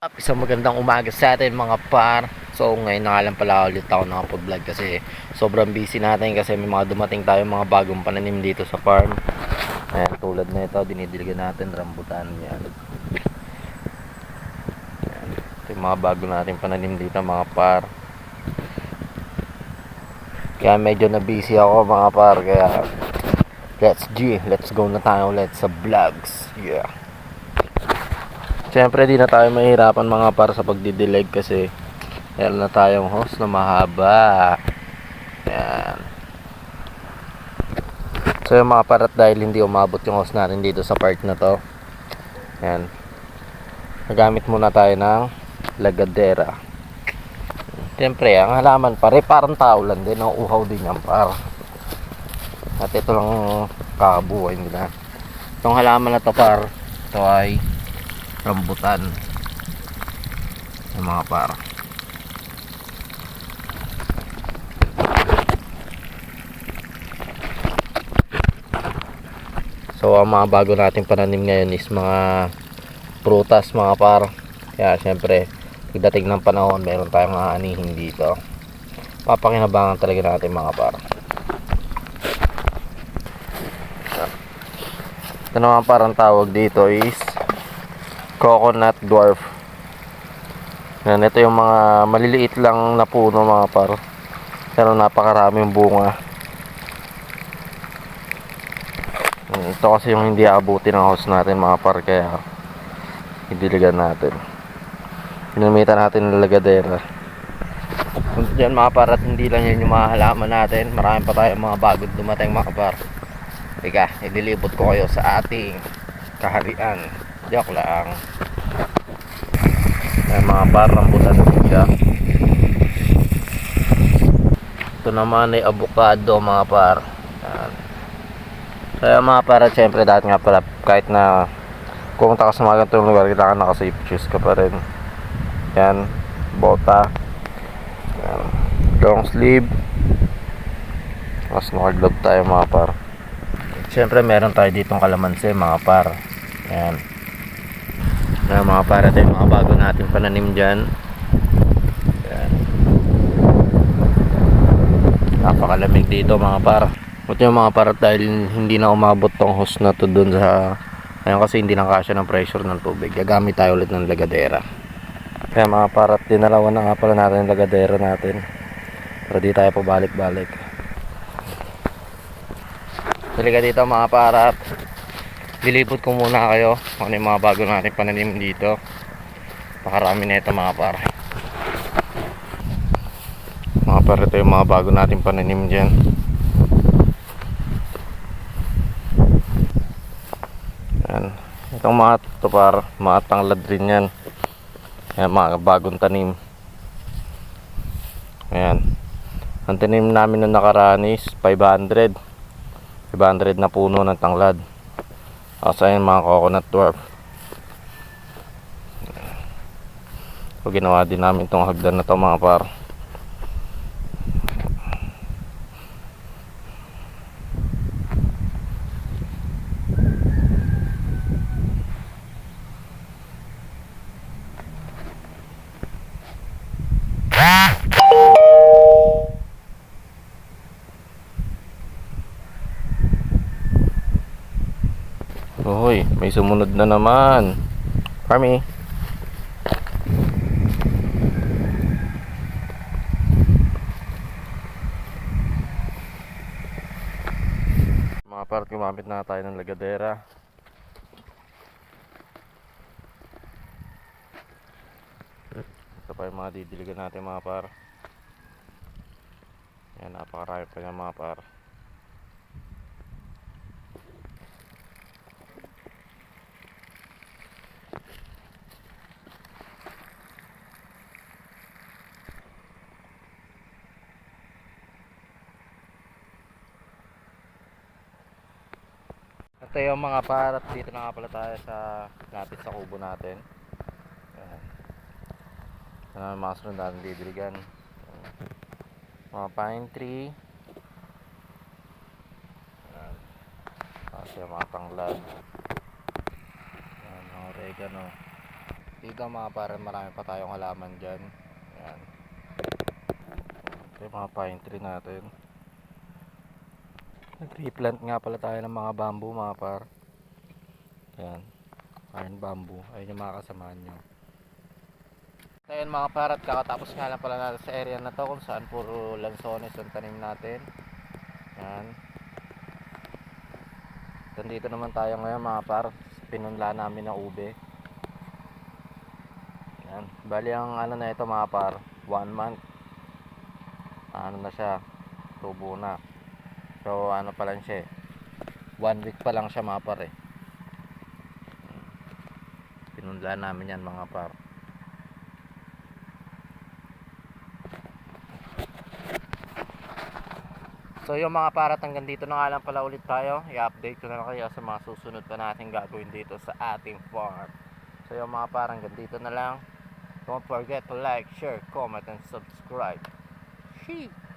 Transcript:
Up, Isang magandang umaga sa atin mga par. So ngayon na lang pala ulit ako nakapag-vlog kasi sobrang busy natin kasi may mga dumating tayo mga bagong pananim dito sa farm. Ayan, tulad na ito, dinidiligan natin rambutan yan. Ayan, ito yung mga bago natin pananim dito mga par. Kaya medyo na busy ako mga par kaya let's G, let's go na tayo ulit sa vlogs. Yeah. Siyempre di na tayo mahirapan mga para sa pagdidilig kasi meron na tayong host na mahaba. Yan. So yung mga parat dahil hindi umabot yung host natin dito sa part na to. Yan. Nagamit muna tayo ng lagadera. Siyempre, ang halaman pare parang tao lang din. Ang uhaw din yan par. At ito lang kakabuhay nila. Itong halaman na to par. Ito ay rambutan ng mga par. So ang mga bago nating pananim ngayon is mga prutas mga par. Kaya syempre pagdating ng panahon meron tayong aanihin dito. Papakinabangan talaga natin mga par. Ito naman parang tawag dito is coconut dwarf. Yan ito yung mga maliliit lang na puno mga par. Pero napakaraming bunga. Ito kasi yung hindi aabuti ng house natin mga par kaya idiligan natin. Pinamitan natin ng lagadera. Dyan mga par at hindi lang yan yung mga halaman natin. Marami pa tayong mga bagong dumating mga par. Teka, idilibot ko kayo sa ating kaharian joke lang. Ayan, mga par rambutan siya. Ito naman ay avocado mga par. Ayan. kaya mga par at syempre dahil nga pala kahit na pumunta ka sa mga ganitong lugar kailangan naka safe shoes ka pa rin. Yan bota. Ayan. long sleeve. Tapos naka glove tayo mga par. Syempre meron tayo ditong kalamansi mga par. Yan na mga para tayo mga bago natin pananim dyan. Yan. Napakalamig dito mga par. Buti yung mga par dahil hindi na umabot tong hose na to dun sa ayun kasi hindi na kasya ng pressure ng tubig. Gagamit tayo ulit ng lagadera. Kaya mga parat dinalawan na nga pala natin yung lagadera natin. Para di tayo pabalik-balik. Halika dito mga parat Dilipot ko muna kayo. Ano yung mga bago natin pananim dito. Pakarami na ito mga par Mga par ito yung mga bago natin pananim dyan. Yan. Itong mga ito par Mga tanglad rin yan. Yan mga bagong tanim. Ayan Ang tanim namin na nakaraan is 500 500 na puno ng tanglad Tapos ayun mga coconut dwarf? So ginawa din namin itong hagdan na to mga par sumunod na naman. Army. Mga part, gumamit na tayo ng lagadera. Ito pa yung mga didiligan natin mga par. Yan, napakarami pa yan mga par. Ito mga parat dito na nga pala tayo sa lapit sa kubo natin. Ayan. Ito na mga sunod natin didiligan. Ayan. Mga pine tree. Ayan. Tapos yung mga tanglad. Ayan, mga oregano. Dito mga para marami pa tayong halaman dyan. Yan. Ito yung mga pine tree natin. Nag-replant nga pala tayo ng mga bamboo mga par. Yan. Iron bamboo. Ayun yung mga kasamaan nyo. Ayun mga par at kakatapos nga lang pala natin sa area na to kung saan puro lansones ang tanim natin. Yan. Nandito naman tayo ngayon mga par. Pinunla namin ng ube. Yan. Bali ang ano na ito mga par. One month. Ano na siya. Tubo na. So ano pa lang siya eh. One week pa lang siya mga par eh. Pinunla namin yan mga par. So yung mga parat hanggang dito na nga lang pala ulit tayo. I-update ko na lang kayo sa mga susunod pa natin gagawin dito sa ating farm. So yung mga parang hanggang dito na lang. Don't forget to like, share, comment, and subscribe. Sheep!